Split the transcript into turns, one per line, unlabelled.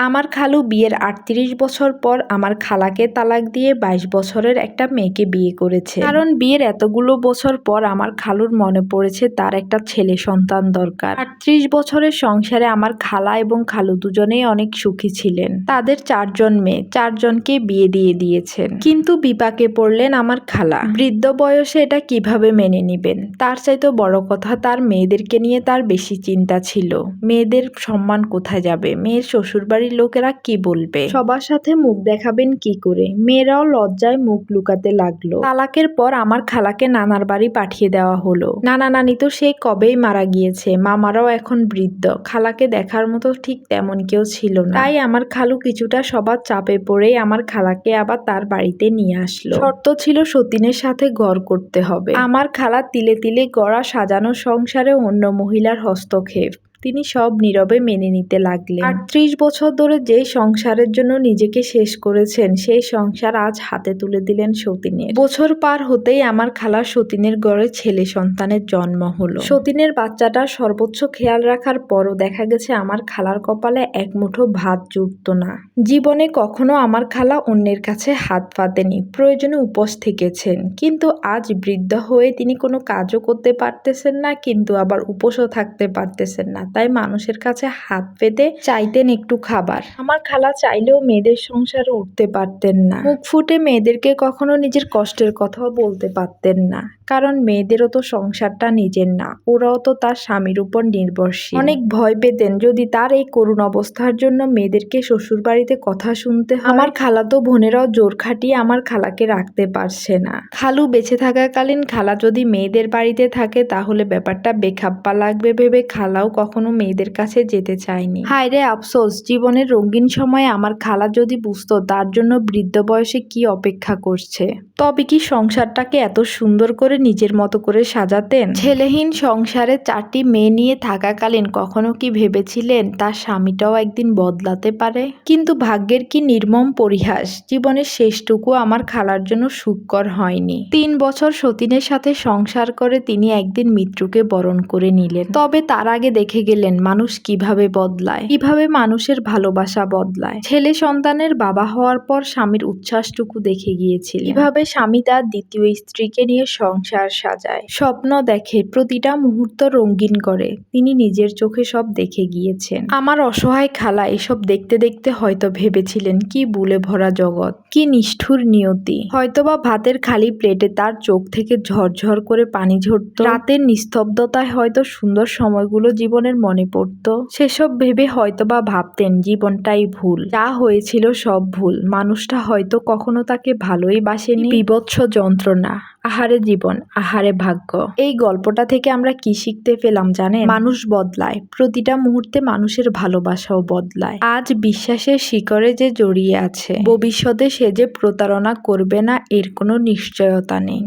আমার খালু বিয়ের আটত্রিশ বছর পর আমার খালাকে তালাক দিয়ে বাইশ বছরের একটা মেয়েকে বিয়ে করেছে। কারণ বিয়ের এতগুলো বছর পর আমার খালুর মনে পড়েছে তার একটা ছেলে সন্তান দরকার। আটত্রিশ বছরের সংসারে আমার খালা এবং খালু দুজনেই অনেক সুখী ছিলেন। তাদের চারজন মেয়ে, চারজনকে বিয়ে দিয়ে দিয়েছেন। কিন্তু বিপাকে পড়লেন আমার খালা। বৃদ্ধ বয়সে এটা কীভাবে মেনে নিবেন? তার চাইতো বড় কথা তার মেয়েদেরকে নিয়ে তার বেশি চিন্তা ছিল। মেয়েদের সম্মান কোথায় যাবে? মেয়ের শ্বশুরবাড়ির লোকেরা কি বলবে? সবার সাথে মুখ দেখাবেন কি করে? মেয়েরাও লজ্জায় মুখ লুকাতে লাগল। তালাকের পর আমার খালাকে নানার বাড়ি পাঠিয়ে দেওয়া হলো। নানা নানি তো সেই কবেই মারা গিয়েছে। মামারাও এখন বৃদ্ধ। খালাকে দেখার মতো ঠিক তেমন কেউ ছিল না। তাই আমার খালু কিছুটা সবার চাপে পড়েই আমার খালাকে আবার তার বাড়িতে নিয়ে আসলো। শর্ত ছিল সতীনের সাথে ঘর করতে হবে। আমার খালা তিলে তিলে গড়া সাজানো সংসারে অন্য মহিলার হস্তক্ষেপ। তিনি সব নীরবে মেনে নিতে লাগলেন। আটত্রিশ বছর ধরে যে সংসারের জন্য নিজেকে শেষ করেছেন সেই সংসার আজ হাতে তুলে দিলেন সতীনের। বছর পার হতেই আমার খালা সতীনের গড়ে ছেলে সন্তানের জন্ম হলো। সতীনের বাচ্চাটা সর্বোচ্চ খেয়াল রাখার পরও দেখা গেছে আমার খালার কপালে এক মুঠো ভাত জুটত না। জীবনে কখনো আমার খালা অন্যের কাছে হাত পাতেনি প্রয়োজনে উপোস থেকেছেন। কিন্তু আজ বৃদ্ধ হয়ে তিনি কোনো কাজও করতে পারতেছেন না কিন্তু আবার উপোসও থাকতে পারতেছেন না। তাই মানুষের কাছে হাত পেতে চাইতেন একটু খাবার। আমার খালা চাইলেও মেয়েদের সংসারে উঠতে পারতেন না। মুখ ফুটে মেয়েদেরকে কখনো নিজের কষ্টের কথাও বলতে পারতেন না। কারণ মেয়েদেরও তো সংসারটা নিজের না, ওরাও তো তার স্বামীর উপর নির্ভরশীল। অনেক ভয় পেতেন যদি তার এই করুণ অবস্থার জন্য মেয়েদেরকে শ্বশুর বাড়িতে কথা শুনতে আমার খালাতো বোনেরাও জোর খাটিয়ে আমার খালাকে রাখতে পারছে না। খালু বেঁচে থাকাকালীন খালা যদি মেয়েদের বাড়িতে থাকে তাহলে ব্যাপারটা বেখাপ্পা লাগবে ভেবে খালাও কখনো মেয়েদের কাছে যেতে চায়নি। হায় রে আফসোস জীবনের রঙিন সময়ে আমার খালা যদি বুঝতো তার জন্য বৃদ্ধ বয়সে কি অপেক্ষা করছে। তবে কি সংসারটাকে এত সুন্দর করে নিজের মতো করে সাজাতেন? ছেলেহীন সংসারে চারটি মেয়ে নিয়ে থাকাকালীন কখনো কি ভেবেছিলেন তার স্বামীটাও একদিন বদলাতে পারে? কিন্তু ভাগ্যের কি নির্মম পরিহাস জীবনের শেষটুকু আমার খালার জন্য সুখকর হয়নি। তিন বছর সতীনের সাথে সংসার করে তিনি একদিন মৃত্যুকে বরণ করে নিলেন। তবে তার আগে দেখে গেলেন, মানুষ কীভাবে বদলায়? কীভাবে মানুষের ভালোবাসা বদলায়? ছেলে সন্তানের বাবা হওয়ার পর স্বামীর উচ্ছ্বাসটুকু দেখে গিয়েছিল কীভাবে স্বামী তার দ্বিতীয় স্ত্রীকে নিয়ে সংসার সাজায়? স্বপ্ন দেখে, প্রতিটা মুহূর্ত রঙিন করে। তিনি নিজের চোখে সব দেখে গিয়েছেন। আমার অসহায় খালা, এসব দেখতে দেখতে হয়তো ভেবেছিলেন, কি বুলে ভরা জগৎ, কি নিষ্ঠুর নিয়তি। হয়তোবা ভাতের খালি প্লেটে তার চোখ থেকে ঝরঝর করে পানি ঝরত। রাতের নিস্তব্ধতায় হয়তো সুন্দর সময়গুলো জীবনের মনে পড়ত। সেসব ভেবে হয়তোবা ভাবতেন জীবনটাই ভুল। যা হয়েছিল সব ভুল। মানুষটা হয়তো কখনো তাকে ভালোই বাসেনি। বিবৎস যন্ত্রণা। আহারে জীবন, আহারে ভাগ্য। এই গল্পটা থেকে আমরা কি শিখতে পেলাম জানেন? মানুষ বদলায়। প্রতিটা মুহূর্তে মানুষের ভালোবাসাও বদলায়। আজ বিশ্বাসের শিকড়ে যে জড়িয়ে আছে, ভবিষ্যতে সে যে প্রতারণা করবে না, এর কোনো নিশ্চয়তা নেই।